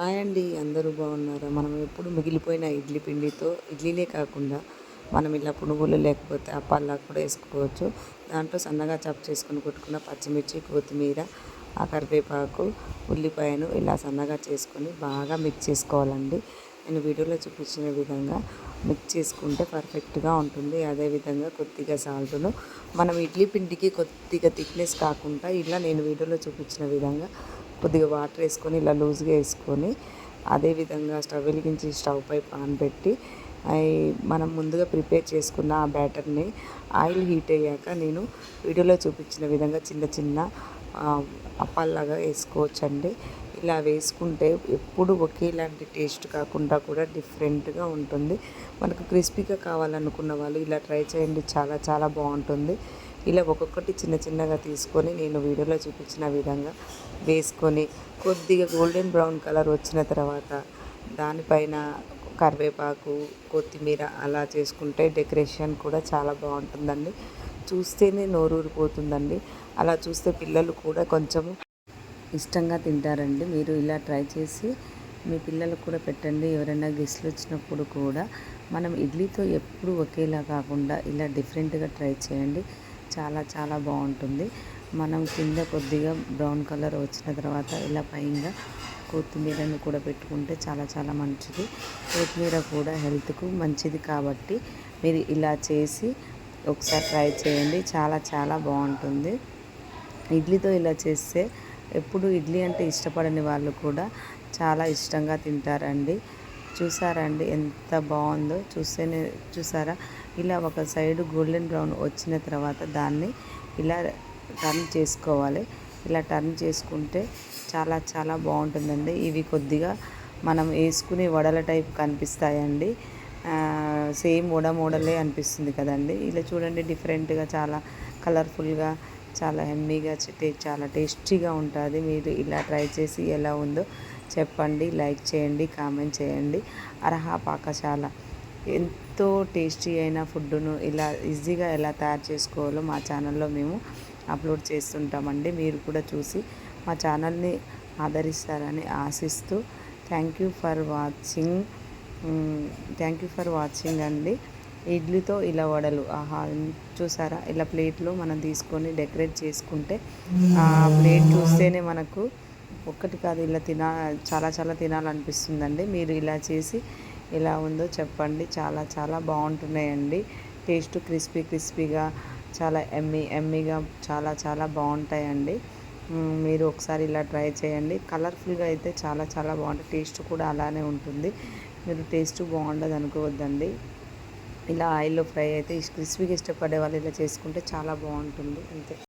Hi అండి అందరూ బాగున్నారా? మనం ఎప్పుడు మిగిలిపోయిన ఇడ్లీ పిండితో ఇడ్లీలే కాకుండా మనం ఇలా పునుగులు లేకపోతే అప్పాల్లా కూడా వేసుకోవచ్చు. దాంట్లో సన్నగా చప్పు చేసుకుని కొట్టుకున్న పచ్చిమిర్చి కొత్తిమీర ఆ కరివేపాకు ఉల్లిపాయను ఇలా సన్నగా చేసుకొని బాగా మిక్స్ చేసుకోవాలండి. నేను వీడియోలో చూపించిన విధంగా మిక్స్ చేసుకుంటే పర్ఫెక్ట్గా ఉంటుంది. అదేవిధంగా కొద్దిగా సాల్ట్ను. మనం ఇడ్లీ పిండికి కొద్దిగా థిక్నెస్ కాకుండా ఇలా నేను వీడియోలో చూపించిన విధంగా కొద్దిగా వాటర్ వేసుకొని ఇలా లూజ్గా వేసుకొని అదేవిధంగా స్టవ్ వెలిగించి స్టవ్ పై పాన్ పెట్టి మనం ముందుగా ప్రిపేర్ చేసుకున్న ఆ బ్యాటర్ని ఆయిల్ హీట్ అయ్యాక నేను వీడియోలో చూపించిన విధంగా చిన్న చిన్న అప్పాల్లాగా వేసుకోవచ్చండి. ఇలా వేసుకుంటే ఎప్పుడు ఒకేలాంటి టేస్ట్ కాకుండా కూడా డిఫరెంట్గా ఉంటుంది. మనకు క్రిస్పీగా కావాలనుకున్న వాళ్ళు ఇలా ట్రై చేయండి. చాలా చాలా బాగుంటుంది. ఇలా ఒక్కొక్కటి చిన్న చిన్నగా తీసుకొని నేను వీడియోలో చూపించిన విధంగా వేసుకొని కొద్దిగా గోల్డెన్ బ్రౌన్ కలర్ వచ్చిన తర్వాత దానిపైన కరివేపాకు కొత్తిమీర అలా చేసుకుంటే డెకరేషన్ కూడా చాలా బాగుంటుందండి. చూస్తేనే నోరూరిపోతుందండి. అలా చూస్తే పిల్లలు కూడా కొంచెము ఇష్టంగా తింటారండి. మీరు ఇలా ట్రై చేసి మీ పిల్లలకు కూడా పెట్టండి. ఎవరైనా గెస్ట్లు వచ్చినప్పుడు కూడా మనం ఇడ్లీతో ఎప్పుడు ఒకేలా కాకుండా ఇలా డిఫరెంట్గా ట్రై చేయండి. చాలా చాలా బాగుంటుంది. మనం కింద కొద్దిగా బ్రౌన్ కలర్ వచ్చిన తర్వాత ఇలా పైన కొత్తిమీరను కూడా పెట్టుకుంటే చాలా చాలా మంచిది. కొత్తిమీర కూడా హెల్త్కు మంచిది కాబట్టి మీరు ఇలా చేసి ఒకసారి ట్రై చేయండి. చాలా చాలా బాగుంటుంది. ఇడ్లీతో ఇలా చేస్తే ఎప్పుడు ఇడ్లీ అంటే ఇష్టపడని వాళ్ళు కూడా చాలా ఇష్టంగా తింటారండి. చూసారండి ఎంత బాగుందో. చూస్తేనే చూసారా? ఇలా ఒక సైడ్ గోల్డెన్ బ్రౌన్ వచ్చిన తర్వాత దాన్ని ఇలా టర్న్ చేసుకోవాలి. ఇలా టర్న్ చేసుకుంటే చాలా చాలా బాగుంటుందండి. ఇవి కొద్దిగా మనం వేసుకునే వడల టైప్ కనిపిస్తాయండి. సేమ్ వడ మోడలే అనిపిస్తుంది కదండి. ఇలా చూడండి డిఫరెంట్గా చాలా కలర్ఫుల్గా చాలా హెమ్మీగా చాలా టేస్టీగా ఉంటుంది. మీరు ఇలా ట్రై చేసి ఎలా ఉందో చెప్పండి. లైక్ చేయండి కామెంట్ చేయండి. అర్హా పాకశాల. ఎంతో టేస్టీ అయిన ఫుడ్ను ఇలా ఈజీగా ఎలా తయారు చేసుకోవాలో మా ఛానల్లో మేము అప్లోడ్ చేస్తుంటామండి. మీరు కూడా చూసి మా ఛానల్ని ఆదరిస్తారని ఆశిస్తూ thank you for watching. Thank you for watching అండి. ఇడ్లీతో ఇలా వడలు ఆహా చూసారా? ఇలా ప్లేట్లో మనం తీసుకొని డెకరేట్ చేసుకుంటే ఆ ప్లేట్ చూస్తేనే మనకు ఒక్కటి కాదు ఇలా తినా చాలా చాలా తినాలనిపిస్తుందండి. మీరు ఇలా చేసి ఎలా ఉందో చెప్పండి. చాలా చాలా బాగుంటున్నాయండి. టేస్ట్ క్రిస్పీ క్రిస్పీగా చాలా ఎమ్మి ఎమ్మిగా చాలా చాలా బాగుంటాయండి. మీరు ఒకసారి ఇలా ట్రై చేయండి. కలర్ఫుల్గా అయితే చాలా చాలా బాగుంటుంది టేస్ట్ కూడా అలానే ఉంటుంది. మీరు టేస్ట్ బాగుండదు అనుకోవద్దండి. ఇలా ఆయిల్లో ఫ్రై అయితే క్రిస్పీగా ఇష్టపడే వాళ్ళు ఇలా చేసుకుంటే చాలా బాగుంటుంది. అంతే.